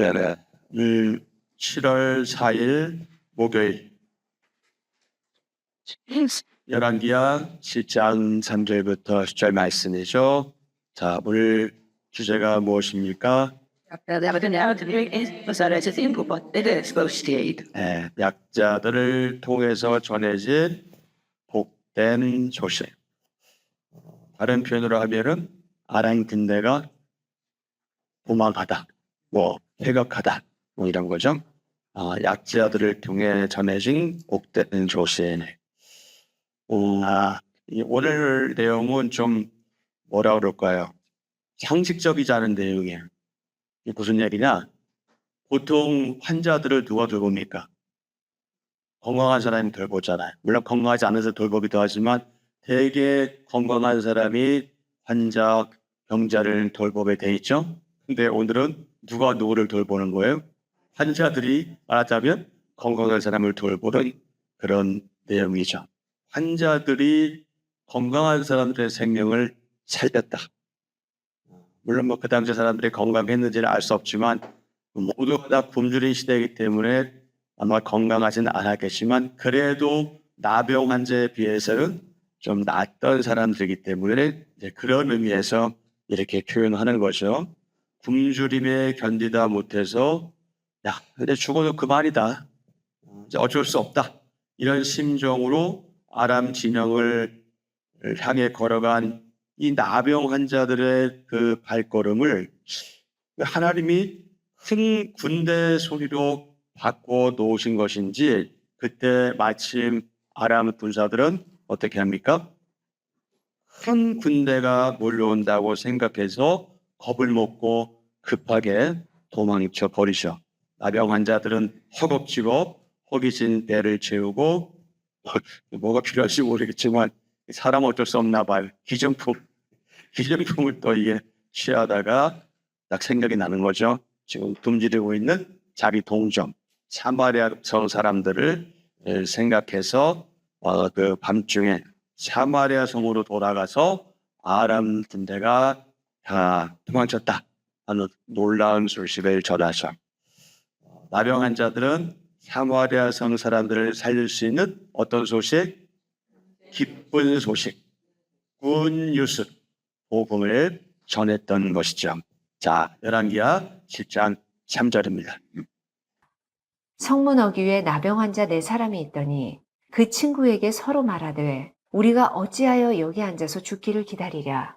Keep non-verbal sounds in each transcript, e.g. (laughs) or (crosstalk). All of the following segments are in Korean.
네네. 음, 7월 4일 목요일 11기야 7장 3절부터 10절 말씀이죠. 자, 오늘 주제가 무엇입니까? 네, 약자들을 통해서 전해진 복된 소식. 다른 표현으로 하면은 아랑 군대가 도망가다, 뭐 퇴각하다, 뭐 이런 거죠. 아, 약자들을 통해 전해진 소식. 음, 아, 이 오늘 내용은 좀 뭐라 그럴까요? 상식적이지 않은 내용이에요. 이게 무슨 얘기냐? 보통 환자들을 누가 돌봅니까? 건강한 사람이 돌보잖아요. 물론 건강하지 사람 돌보기도 하지만 되게 건강한 사람이 환자, 병자를 돌보게 돼 있죠. 근데 오늘은 누가 누구를 돌보는 거예요? 환자들이 말하자면 건강한 사람을 돌보는 그런 내용이죠. 환자들이 건강한 사람들의 생명을 살렸다. 물론 뭐 그 당시 사람들이 건강했는지는 알 수 없지만 모두가 다 굶주린 시대이기 때문에 아마 건강하지는 않았겠지만 그래도 나병 환자에 비해서는 좀 낫던 사람들이기 때문에 그런 의미에서 이렇게 표현하는 거죠. 굶주림에 견디다 못해서 야 근데 죽어도 그만이다. 어쩔 수 없다. 이런 심정으로 아람 진영을 향해 걸어간 이 나병 환자들의 그 발걸음을 하나님이 큰 군대 소리로 바꿔 놓으신 것인지 그때 마침 아람 군사들은 어떻게 합니까? 큰 군대가 몰려온다고 생각해서 겁을 먹고 급하게 도망쳐 버리죠. 나병 환자들은 허겁지겁 허기진 배를 채우고 (laughs) 뭐가 필요할지 모르겠지만 사람 어쩔 수 없나 봐요. 기정품 (laughs) 기정품을 또 이게 취하다가 딱 생각이 나는 거죠. 지금 굶주리고 있는 자기 동정 사마리아 성 사람들을 에, 생각해서 어, 그 밤중에 사마리아 성으로 돌아가서 아람 군대가 다 도망쳤다 하는 놀라운 소식을 전하죠. 나병 환자들은 사마리아 성 사람들을 살릴 수 있는 어떤 소식? 기쁜 소식, 군 뉴스, 복음을 전했던 것이죠. 자, 열왕기하 7장 3절입니다. 성문 어귀에 나병 환자 네 사람이 있더니 그 친구에게 서로 말하되 우리가 어찌하여 여기 앉아서 죽기를 기다리랴.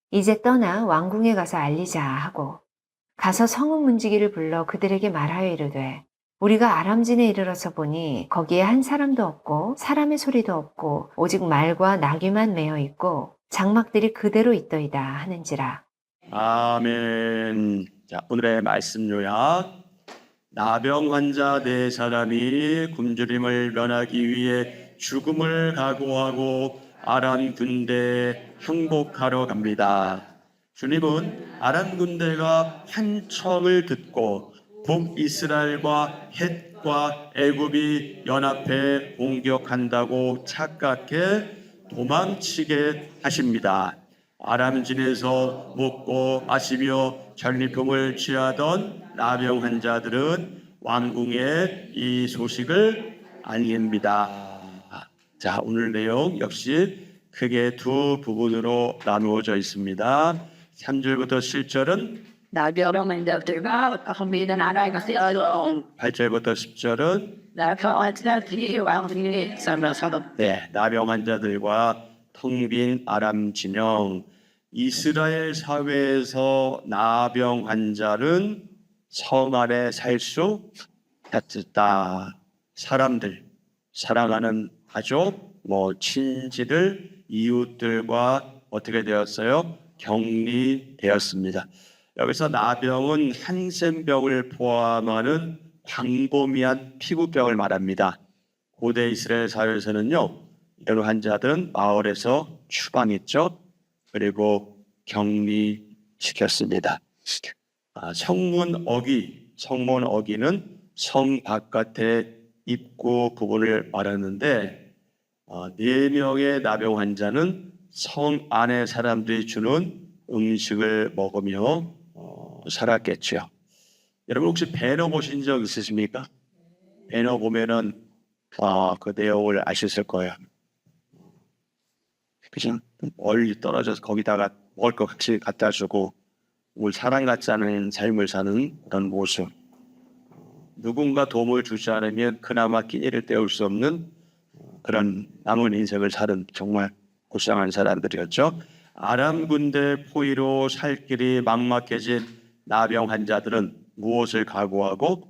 이제 떠나 왕궁에 가서 알리자 하고 가서 성읍 문지기를 불러 그들에게 말하여 이르되 우리가 아람진에 이르러서 보니 거기에 한 사람도 없고 사람의 소리도 없고 오직 말과 나귀만 매어 있고 장막들이 그대로 있더이다 하는지라 아멘. 자, 오늘의 말씀 요약. 나병 환자 네 사람이 굶주림을 면하기 위해 죽음을 각오하고 아람 군대에 항복하러 갑니다. 주님은 아람 군대가 한 청을 듣고 북이스라엘과 헷과 애굽이 연합해 공격한다고 착각해 도망치게 하십니다. 아람진에서 먹고 마시며 전리품을 취하던 나병 환자들은 왕궁에 이 소식을 알립니다. 자, 오늘 내용 역시 크게 두 부분으로 나누어져 있습니다. 3절부터 7절은 나병은 자들과 흥미는 나라가 되어도 8절부터 10절은 나병한자들이 왕들이 살면서도 네, 나병 환자들과 텅빈 아람 진영 이스라엘 사회에서 나병 환자는 성 안에 살 수 없다. 사람들 사랑하는 가족 뭐 친지들 이웃들과 어떻게 되었어요? 격리되었습니다. 여기서 나병은 한센병을 포함하는 광범위한 피부병을 말합니다. 고대 이스라엘 사회에서는요, 이런 환자들은 마을에서 추방했죠. 그리고 격리시켰습니다. 아, 성문 어기, 성문 어기는 성 바깥의 입구 부분을 말하는데 어, 네 명의 나병 환자는 성 안에 사람들이 주는 음식을 먹으며 어, 살았겠죠. 여러분 혹시 배너 보신 적 있으십니까? 배너 보면은 아, 그 내용을 아셨을 거예요. 그죠? 멀리 떨어져서 거기다가 먹을 것 같이 갖다 주고 뭘 사랑 같지 않은 삶을 사는 그런 모습. 누군가 도움을 주지 않으면 그나마 끼니를 때울 수 없는 그런 남은 인생을 사는 정말 불쌍한 사람들이었죠. 아람 군대 포위로 살 길이 막막해진 나병 환자들은 무엇을 각오하고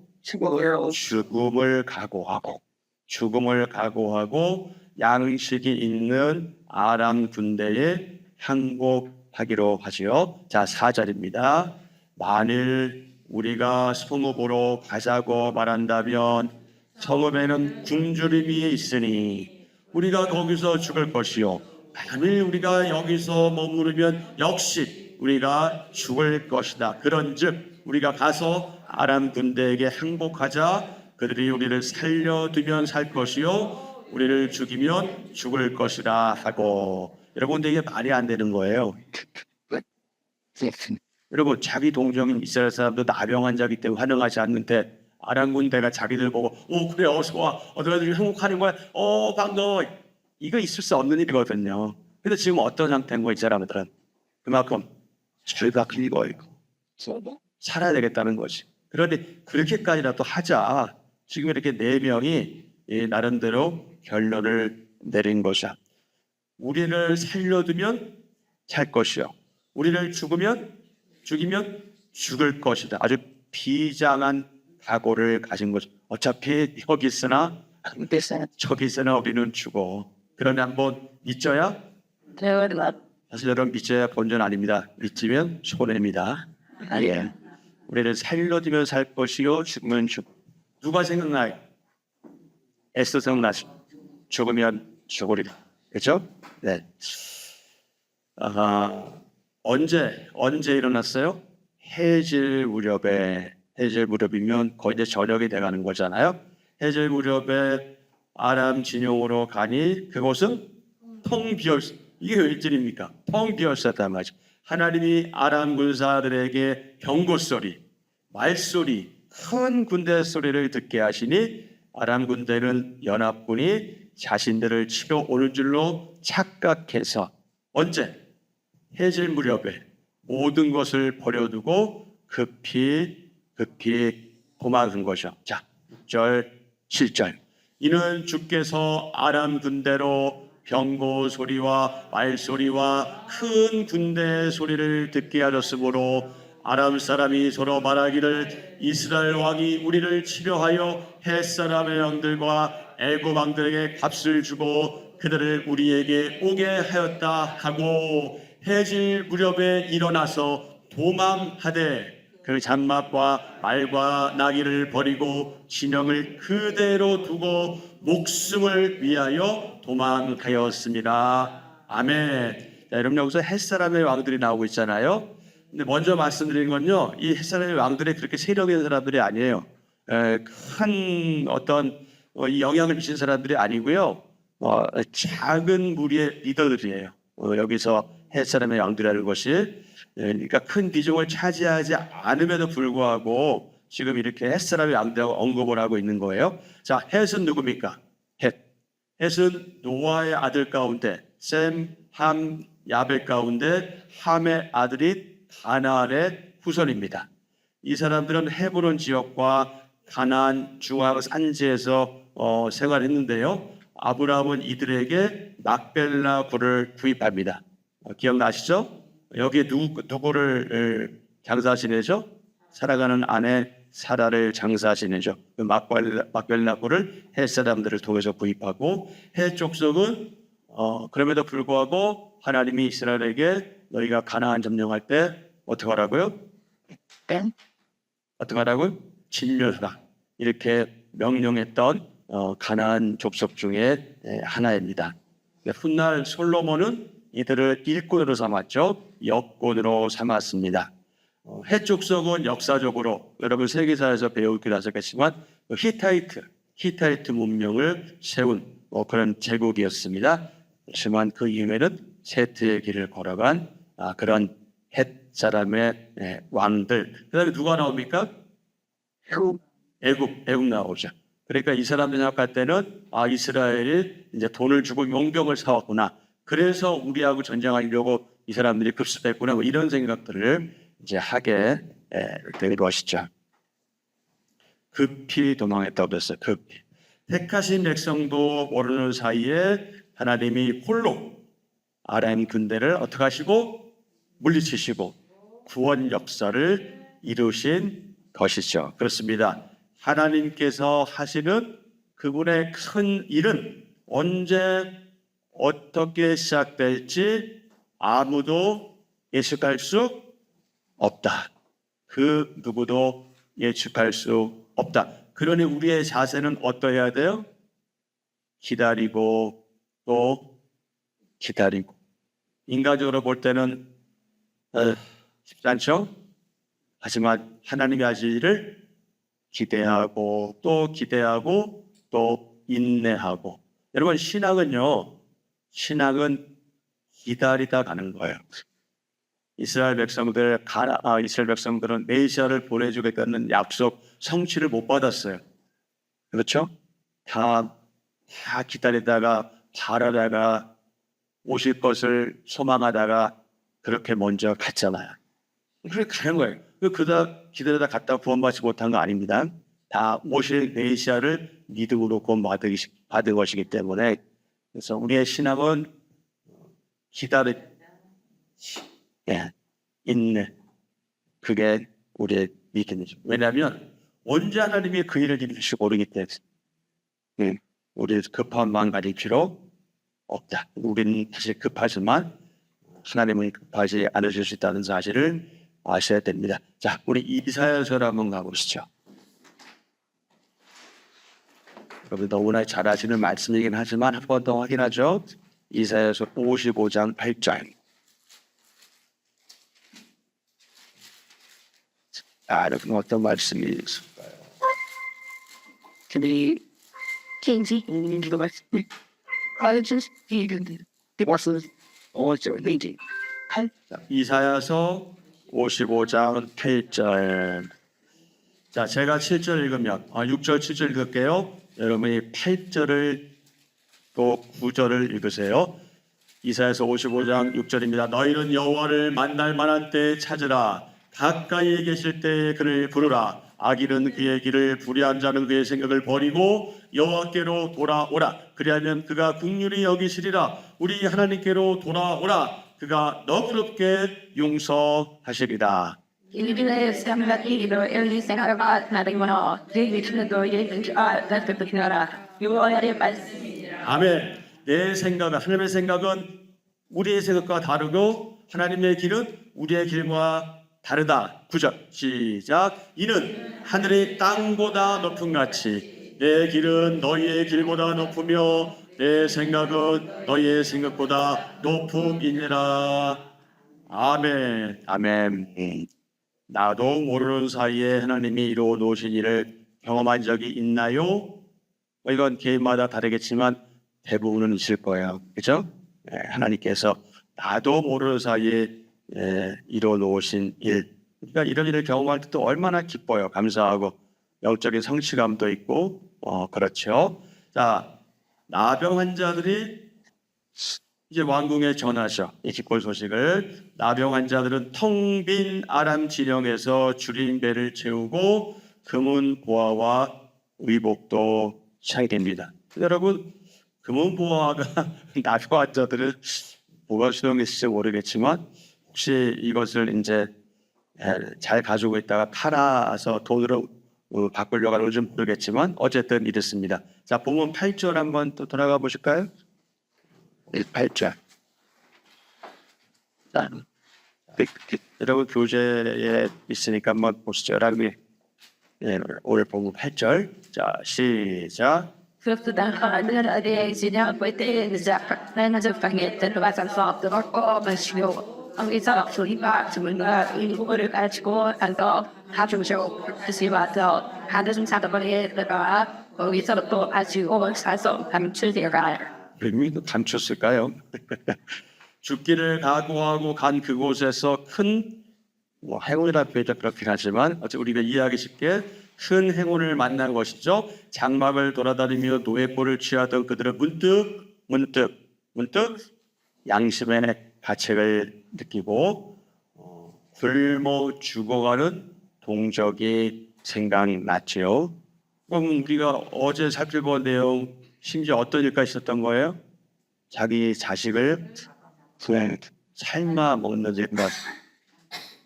죽음을 각오하고 죽음을 각오하고 양식이 있는 아람 군대에 항복하기로 하지요. 자, 4절입니다. 만일 우리가 성읍으로 가자고 말한다면 성읍에는 굶주림이 있으니 우리가 거기서 죽을 것이요. 만일 우리가 여기서 머무르면 역시 우리가 죽을 것이다. 그런즉 우리가 가서 아람 군대에게 항복하자. 그들이 우리를 살려두면 살 것이요. 우리를 죽이면 죽을 것이라 하고. 여러분, 이게 말이 안 되는 거예요. (laughs) 여러분, 자기 동정인 이스라엘 사람도 나병 환자기 때문에 환영하지 않는데 아람 군대가 자기들 보고 오 그래 어서 와 어디가들 행복하는 거야 어 반가워 이거 있을 수 없는 일이거든요. 근데 지금 어떤 상태인 거이 사람들은 그만큼 절박한 거예요. 살아야 되겠다는 거지. 그런데 그렇게까지라도 하자. 지금 이렇게 네 명이 이 나름대로 결론을 내린 것이야. 우리를 살려두면 살 것이요. 우리를 죽으면 죽이면 죽을 것이다. 아주 비장한 각오를 가진 거죠. 어차피 여기 있으나 저기 있으나 우리는 죽어. 그러나 한번 믿져야 사실 여러분 믿져야 본전 아닙니다. 믿지면 손해입니다. 예. 우리를 살려두면 살 것이요 죽으면 죽. 누가 생각나요? 에스더 생각나죠. 죽으면 죽으리라. 그렇죠? 네. 아, 언제 언제 일어났어요? 해질 무렵에 해질 무렵이면 거의 이제 저녁이 돼가는 거잖아요. 해질 무렵에 아람 진영으로 가니 그곳은 텅 비었. 이게 웬일입니까? 텅 비었었단 말이죠. 하나님이 아람 군사들에게 경고 소리, 말소리, 큰 군대 소리를 듣게 하시니 아람 군대는 연합군이 자신들을 치러 오는 줄로 착각해서 언제 해질 무렵에 모든 것을 버려두고 급히 급히 도망한 것이요. 자, 6절, 7절. 이는 주께서 아람 군대로 병고 소리와 말소리와 큰 군대 소리를 듣게 하셨으므로 아람 사람이 서로 말하기를 이스라엘 왕이 우리를 치료하여 햇 사람의 왕들과 애굽 왕들에게 값을 주고 그들을 우리에게 오게 하였다 하고 해질 무렵에 일어나서 도망하되 그 장막과 말과 나귀를 버리고 진영을 그대로 두고 목숨을 위하여 도망하였습니다. 아멘. 자, 여러분 여기서 햇사람의 왕들이 나오고 있잖아요. 근데 먼저 말씀드린 건요, 이 햇사람의 왕들이 그렇게 세력 있는 사람들이 아니에요. 에, 큰 어떤 어, 이 영향을 미친 사람들이 아니고요. 어, 작은 무리의 리더들이에요. 어, 여기서 햇사람의 왕들이라는 것이 예, 그러니까 큰 비중을 차지하지 않음에도 불구하고 지금 이렇게 햇사람의 왕들하고 언급을 하고 있는 거예요. 자, 햇은 누굽니까? 햇. 햇은 노아의 아들 가운데 셈, 함, 야벨 가운데 함의 아들이 가나안의 후손입니다. 이 사람들은 헤브론 지역과 가나안 중앙 산지에서 어, 생활했는데요. 아브라함은 이들에게 막벨라 굴을 구입합니다. 어, 기억나시죠? 여기에 누구, 누구를 에, 장사하시네죠? 살아가는 아내 사라를 장사하시네죠. 그 막벨라, 막벨라 굴을 해 사람들을 통해서 구입하고 해 족속은 어, 그럼에도 불구하고 하나님이 이스라엘에게 너희가 가나안 점령할 때 어떻게 하라고요? 땡. 어떻게 하라고요? 진멸하라 이렇게 명령했던 어, 가나안 족속 중에 에, 하나입니다. 근데 훗날 솔로몬은 이들을 일꾼으로 삼았죠. 역군으로 삼았습니다. 어, 해 족속은 역사적으로 여러분 세계사에서 배우기로 하셨겠지만 그 히타이트, 히타이트 문명을 세운 뭐 그런 제국이었습니다. 하지만 그 이후에는 세트의 길을 걸어간 아, 그런 헷 사람의 예, 왕들. 그 다음에 누가 나옵니까? 후. 애굽, 애굽 나오죠. 그러니까 이 사람들 생각할 때는 아 이스라엘이 이제 돈을 주고 용병을 사왔구나. 그래서 우리하고 전쟁하려고 이 사람들이 급습했구나. 뭐 이런 생각들을 이제 하게 에, 된 것이죠. 급히 도망했다고 그랬어요. 급히. 택하신 백성도 모르는 사이에 하나님이 홀로 아람 군대를 어떻게 하시고 물리치시고 구원 역사를 이루신 것이죠. 그렇습니다. 하나님께서 하시는 그분의 큰 일은 언제 어떻게 시작될지 아무도 예측할 수 없다. 그 누구도 예측할 수 없다. 그러니 우리의 자세는 어떠해야 돼요? 기다리고 또 기다리고. 인간적으로 볼 때는 어, 쉽지 않죠? 하지만 하실 일을 기대하고 또 기대하고 또 인내하고 여러분 신앙은요 신앙은 기다리다 가는 거예요. 이스라엘 백성들 가나 아, 이스라엘 백성들은 메시아를 보내주겠다는 약속 성취를 못 받았어요. 그렇죠? 다, 다 기다리다가 바라다가 오실 것을 소망하다가 그렇게 먼저 갔잖아요. 그렇게 가는 거예요. 그 그다 기다리다 갔다 구원받지 못한 거 아닙니다. 다 오실 메시아를 믿음으로 것이기 때문에 그래서 우리의 신앙은 기다리 예, 있는 그게 우리의 믿음이죠. 왜냐하면 언제 하나님이 그 일을 이루실지 모르기 때문에 예, 우리 급한 마음 가질 필요 없다. 우리는 사실 급하지만 하나님은 급하지 않으실 수 있다는 사실을 아셔야 됩니다. 자, 우리 이사야서를 한번 가보시죠. 여러분 너무나 잘 아시는 말씀이긴 하지만 한 번 더 확인하죠. 이사야서 55장 8절. 아, 여러분 어떤 말씀이 있을까요? 이사야서 55장 8절. 자, 제가 7절 읽으면, 아, 6절, 7절 읽을게요. 여러분이 8절을 또 9절을 읽으세요. 이사야서 55장 6절입니다. 너희는 여호와를 만날 만한 때에 찾으라. 가까이에 계실 때에 그를 부르라. 악인은 그의 길을 불의한 자는 그의 생각을 버리고 여호와께로 돌아오라. 그리하면 그가 국률이 여기시리라. 우리 하나님께로 돌아오라. 그가 너그럽게 용서하시리라. 아 아멘. 내 생각은 하나님의 생각은 우리의 생각과 다르고 하나님의 길은 우리의 길과 다르다. 구절 시작. 이는 하늘이 땅보다 높은 같이 내 길은 너희의 길보다 높으며 내 생각은 너희의 생각보다 높음이니라. 아멘. 아멘. 음. 나도 모르는 사이에 하나님이 이루어 놓으신 일을 경험한 적이 있나요? 뭐 이건 개인마다 다르겠지만 대부분은 있을 거예요. 그죠? 예, 하나님께서 나도 모르는 사이에 예, 이뤄 놓으신 일. 그러니까 이런 일을 경험할 때도 얼마나 기뻐요. 감사하고 영적인 성취감도 있고 어 그렇죠. 자 나병 환자들이 이제 왕궁에 전하셔 이 기쁜 소식을 나병 환자들은 텅 빈 아람 진영에서 줄인 배를 채우고 금은 보화와 의복도 차게 됩니다. 여러분 금은 보화가 나병 환자들은 뭐가 소용있을지 모르겠지만 혹시 이것을 이제 에, 잘 가지고 있다가 팔아서 돈으로 어, 바꾸려고 하는 좀 모르겠지만 어쨌든 이렇습니다. 자 본문 8절 한번 또 돌아가 보실까요? 8절. 자, 여러분 교재에 있으니까 한번 보시죠. 라그비 예, 오늘 본문 8절. 자 시작. Är 의미도 감췄을까요? 죽기를 각오하고 간 그곳에서 큰 뭐, 행운이라 표현도 그렇긴 하지만 어째 우리가 이해하기 쉽게 큰 행운을 만난 것이죠. 장막을 돌아다니며 노예꼴을 취하던 그들은 문득 문득 문득 양심의 가책을 느끼고 어, 굶어 죽어가는 동적이 생각났지요. 그럼 우리가 어제 살펴본 내용 심지어 어떤 일까지 있었던 거예요? 자기 자식을 그 삶아 먹는 것.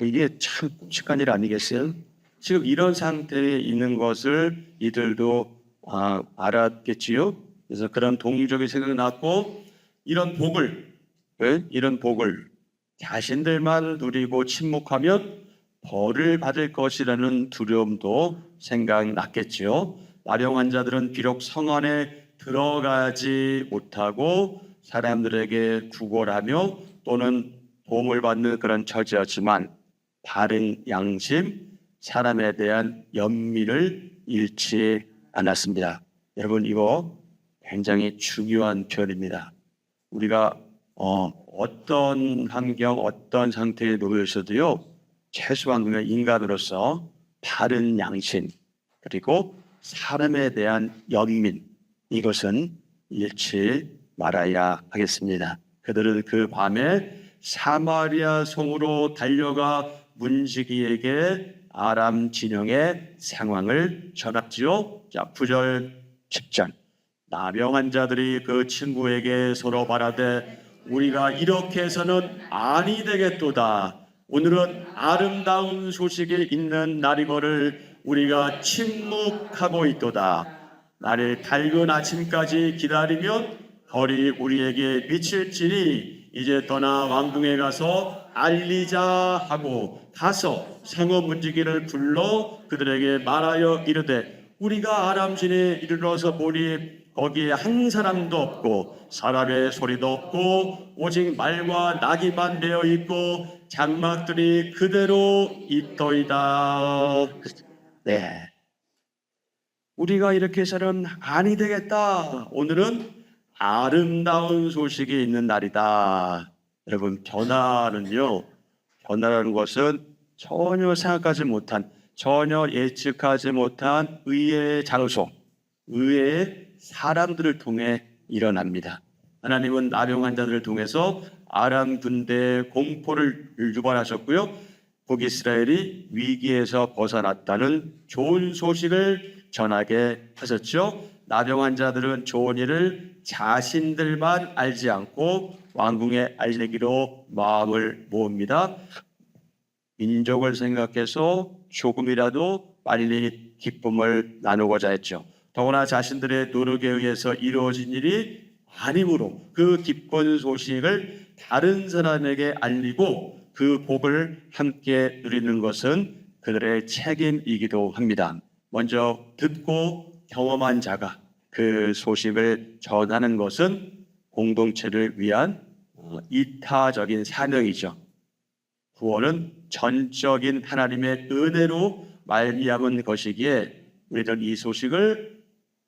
이게 참 끔찍한 일 아니겠어요? 지금 이런 상태에 있는 것을 이들도 아, 알았겠지요. 그래서 그런 동의적인 생각이 났고 이런 복을 예? 이런 복을 자신들만 누리고 침묵하면 벌을 받을 것이라는 두려움도 생각났겠지요. 나병 환자들은 비록 성 안에 들어가지 못하고 사람들에게 구걸하며 또는 도움을 받는 그런 처지였지만 바른 양심, 사람에 대한 연민을 잃지 않았습니다. 여러분 이거 굉장히 중요한 표현입니다. 우리가 어, 어떤 환경, 어떤 상태에 놓여 있어도요, 최소한 우리가 인간으로서 바른 양심, 그리고 사람에 대한 연민, 이것은 잃지 말아야 하겠습니다. 그들은 그 밤에 사마리아 성으로 달려가 문지기에게 아람 진영의 상황을 전합지요. 자, 9절 10절. 나병 환자들이 그 친구에게 서로 말하되 우리가 이렇게 해서는 아니 되겠도다. 오늘은 아름다운 소식이 있는 날이거를 우리가 침묵하고 있도다. 나를 밝은 아침까지 기다리면 벌이 우리에게 미칠지니 이제 떠나 왕궁에 가서 알리자 하고 가서 상어 문지기를 불러 그들에게 말하여 이르되 우리가 아람진에 이르러서 보니 거기에 한 사람도 없고 사람의 소리도 없고 오직 말과 나귀만 되어 있고 장막들이 그대로 있더이다. 네. 우리가 이렇게 해서는 아니 되겠다. 오늘은 아름다운 소식이 있는 날이다. 여러분, 변화는요, 변화라는 것은 전혀 생각하지 못한, 전혀 예측하지 못한 의의 장소, 의의 사람들을 통해 일어납니다. 하나님은 나병 환자들을 통해서 아람 군대의 공포를 유발하셨고요. 북이스라엘이 위기에서 벗어났다는 좋은 소식을 전하게 하셨죠. 나병 환자들은 좋은 일을 자신들만 알지 않고 왕궁에 알리기로 마음을 모읍니다. 민족을 생각해서 조금이라도 빨리 기쁨을 나누고자 했죠. 더구나 자신들의 노력에 의해서 이루어진 일이 아니므로 그 기쁜 소식을 다른 사람에게 알리고 그 복을 함께 누리는 것은 그들의 책임이기도 합니다. 먼저 듣고 경험한 자가 그 소식을 전하는 것은 공동체를 위한 어, 이타적인 사명이죠. 구원은 전적인 하나님의 은혜로 말미암은 것이기에 우리는 이 소식을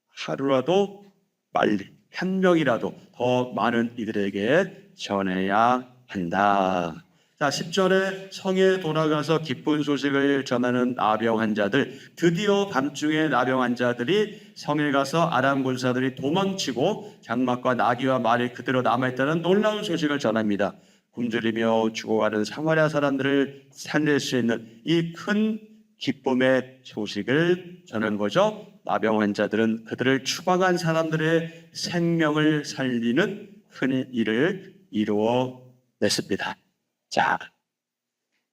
하루라도 빨리 한 명이라도 더 많은 이들에게 전해야 한다. 자, 10절에 성에 돌아가서 기쁜 소식을 전하는 나병 환자들, 드디어 밤중에 나병 환자들이 성에 가서 아람 군사들이 도망치고 장막과 나귀와 말이 그대로 남아있다는 놀라운 소식을 전합니다. 굶주리며 죽어가는 사마리아 사람들을 살릴 수 있는 이 큰 기쁨의 소식을 전하는 거죠. 나병 환자들은 그들을 추방한 사람들의 생명을 살리는 큰 일을 이루어 냈습니다. 자,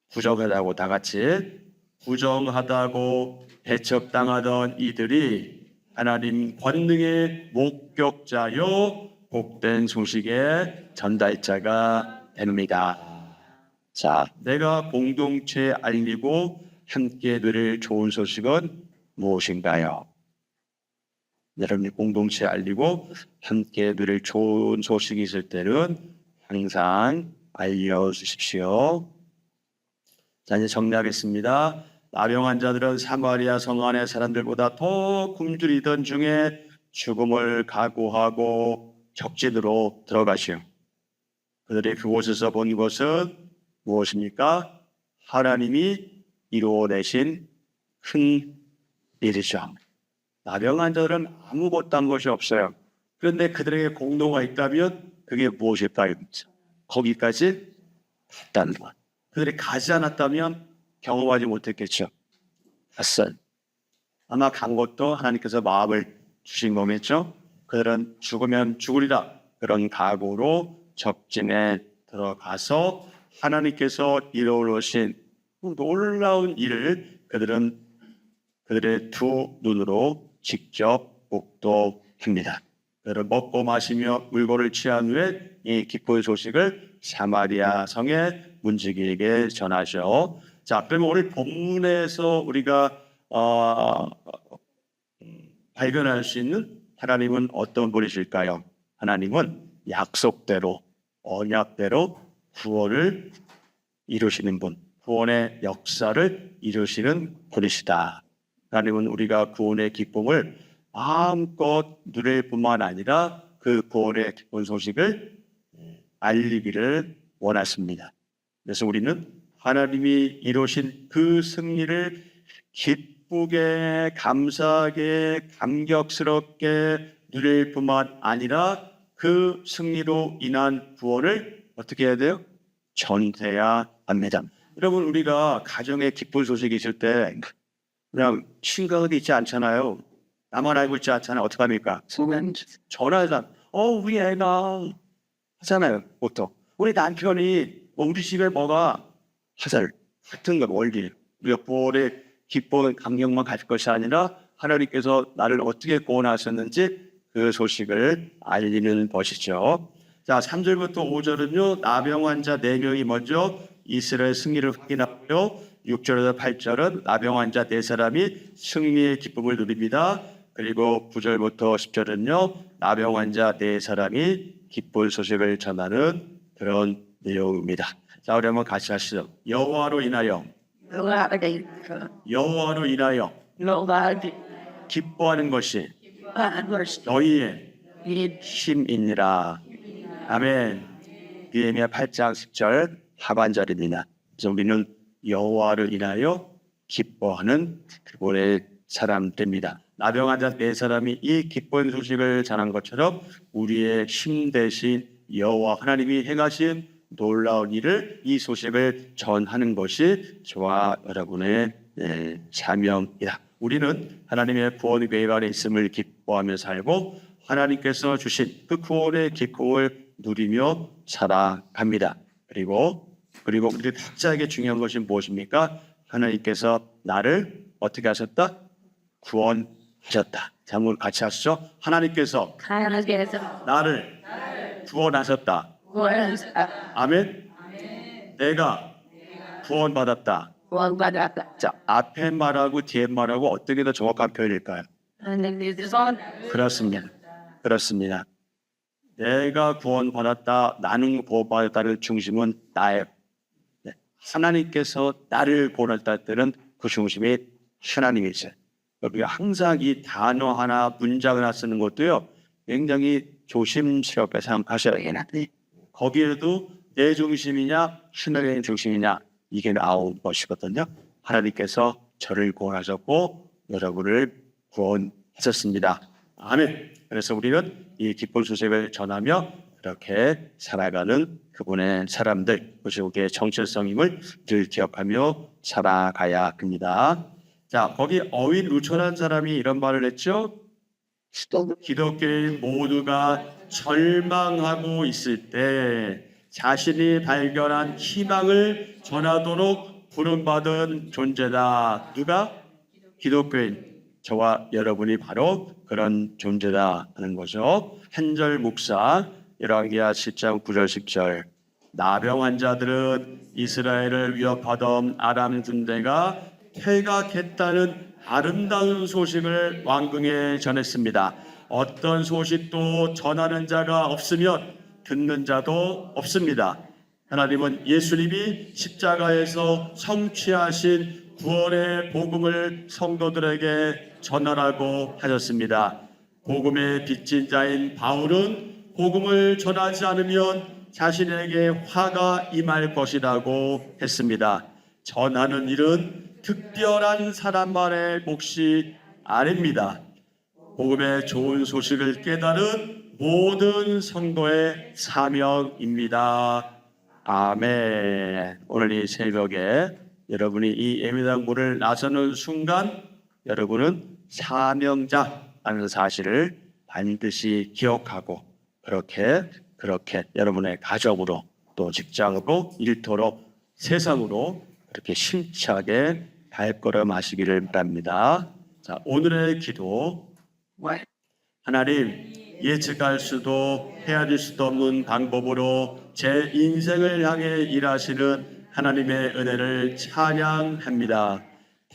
부정하다고 다 같이 부정하다고 배척당하던 이들이 하나님 권능의 목격자요 복된 소식의 전달자가 됩니다. 자, 내가 공동체에 알리고 함께 누릴 좋은 소식은 무엇인가요? 여러분이 공동체에 알리고 함께 누릴 좋은 소식이 있을 때는 항상 알려주십시오. 자, 이제 정리하겠습니다. 나병 환자들은 사마리아 성 안의 사람들보다 더 굶주리던 중에 죽음을 각오하고 적진으로 들어가시오. 그들이 그곳에서 본 것은 무엇입니까? 하나님이 이루어내신 큰 일이죠. 나병 환자들은 아무것도 한 것이 없어요. 그런데 그들에게 공로가 있다면 그게 무엇일까요? 거기까지 갔다는 것. 그들이 가지 않았다면 경험하지 못했겠죠. 갔어요. 아마 간 것도 하나님께서 마음을 주신 거겠죠. 그들은 죽으면 죽으리라 그런 각오로 적진에 들어가서 하나님께서 이루어오신 놀라운 일을 그들은 그들의 두 눈으로 직접 목도합니다. 그들은 먹고 마시며 물건을 취한 후에 이 기쁜 소식을 사마리아 성의 문지기에게 전하죠. 자, 그러면 오늘 본문에서 우리가 어, 발견할 수 있는 하나님은 어떤 분이실까요? 하나님은 약속대로 언약대로 구원을 이루시는 분, 구원의 역사를 이루시는 분이시다. 하나님은 우리가 구원의 기쁨을 마음껏 누릴 뿐만 아니라 그 구원의 기쁜 소식을 알리기를 원하십니다. 그래서 우리는 하나님이 이루신 그 승리를 기쁘게, 감사하게, 감격스럽게 누릴 뿐만 아니라 그 승리로 인한 구원을 어떻게 해야 돼요? 전해야 합니다. 여러분, 우리가 가정에 기쁜 소식이 있을 때 그냥 심각하게 있지 않잖아요. 나만 알고 있지 않잖아요. 어떡합니까? 전화해서, 어, 우리 애가 하잖아요. 보통. 우리 남편이 뭐 우리 집에 뭐가 하살 같은 거 원리. 우리가 부활의 기쁨, 감격만 가질 것이 아니라 하나님께서 나를 어떻게 구원하셨는지 그 소식을 알리는 것이죠. 자, 3절부터 5절은요, 나병 환자 4명이 먼저 이스라엘 승리를 확인하고요. 6절에서 8절은 나병 환자 4사람이 승리의 기쁨을 누립니다. 그리고 9절부터 10절은요, 나병 환자 4사람이 기쁜 소식을 전하는 그런 내용입니다. 자, 우리 한번 같이 하시죠. 여호와로 인하여, 여호와로 인하여 기뻐하는 것이 너희의 need 힘이니라. 아멘. 예레미야 8장 10절 하반절입니다. 그래서 우리는 여호와를 인하여 기뻐하는 그분의 사람들입니다. 나병 환자 네 사람이 이 기쁜 소식을 전한 것처럼 우리의 힘 대신 여호와 하나님이 행하신 놀라운 일을 이 소식을 전하는 것이 저와 여러분의 네, 사명이다. 우리는 하나님의 구원의 계획 안에 있음을 기뻐하며 살고 하나님께서 주신 그 구원의 기쁨을 누리며 살아갑니다. 그리고 그리고 우리 각자에게 중요한 것이 무엇입니까? 하나님께서 나를 어떻게 하셨다? 구원 하셨다. 자, 한번 같이 하시죠. 하나님께서 kindness 나를 구원하셨다. was 아멘. 내가 구원받았다. that. 자, 앞에 말하고 뒤에 말하고 어떻게 더 정확한 표현일까요? 그렇습니다. 그렇습니다. 내가 구원받았다, 나는 구원받았다를 중심은 나의 네. 하나님께서 나를 구원했다 때는 그 중심이 하나님이죠. 우리가 항상 이 단어 하나, 문장 하나 쓰는 것도요, 굉장히 조심스럽게 생각하셔야 돼요. 거기에도 내 중심이냐 신의 중심이냐 이게 나온 것이거든요. 하나님께서 저를 구원하셨고 여러분을 구원하셨습니다. 아멘. 그래서 우리는 이 기쁜 소식을 전하며 그렇게 살아가는 그분의 사람들, 그리고 정체성임을 늘 기억하며 살아가야 합니다. 자, 거기 어윈 루천한 사람이 이런 말을 했죠. 기독교인 모두가 절망하고 있을 때 자신이 발견한 희망을 전하도록 부름받은 존재다. 누가? 기독교인. 저와 여러분이 바로 그런 존재다 하는 거죠. 한절 목사 열왕기하 7장 9절 10절 나병 환자들은 이스라엘을 위협하던 아람 군대가 퇴각했다는 아름다운 소식을 왕궁에 전했습니다. 어떤 소식도 전하는 자가 없으면 듣는 자도 없습니다. 하나님은 예수님이 십자가에서 성취하신 구원의 복음을 성도들에게 전하라고 하셨습니다. 복음의 빚진 자인 바울은 복음을 전하지 않으면 자신에게 화가 임할 것이라고 했습니다. 전하는 일은 특별한 사람만의 몫이 아닙니다. 복음의 좋은 소식을 깨달은 모든 성도의 사명입니다. 아멘. 오늘 이 새벽에 여러분이 이 예배당 문을 나서는 순간 여러분은 사명자라는 사실을 반드시 기억하고 그렇게 그렇게 여러분의 가정으로 또 직장으로 일터로 세상으로 그렇게 심차게 발걸음 하시기를 바랍니다. 자 오늘의 기도 하나님 예측할 수도 헤아릴 수도 없는 방법으로 제 인생을 향해 일하시는 하나님의 은혜를 찬양합니다.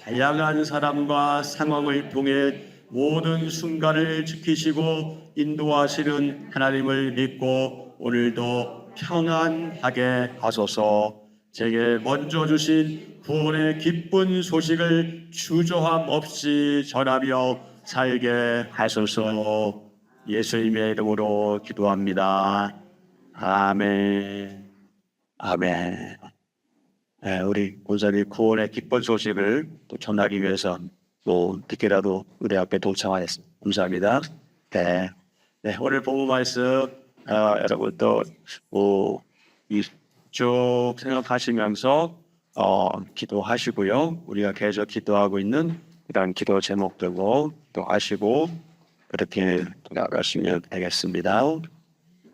다양한 사람과 상황을 통해 모든 순간을 지키시고 인도하시는 하나님을 믿고 오늘도 평안하게 하소서. 제게 먼저 주신 구원의 기쁜 소식을 주저함 없이 전하며 살게 하소서. 예수님의 이름으로 기도합니다. 아멘. 아멘. 네, 우리 본사님 구원의 기쁜 소식을 또 전하기 위해서 또 늦게라도 우리 앞에 동참하였습니다. 감사합니다. 네. 네, 오늘 본문 말씀 아, 여러분 또 쭉 생각하시면서 어, 기도하시고요. 우리가 계속 기도하고 있는 이런 기도 제목들도 또 하시고 그렇게 나가시면 되겠습니다.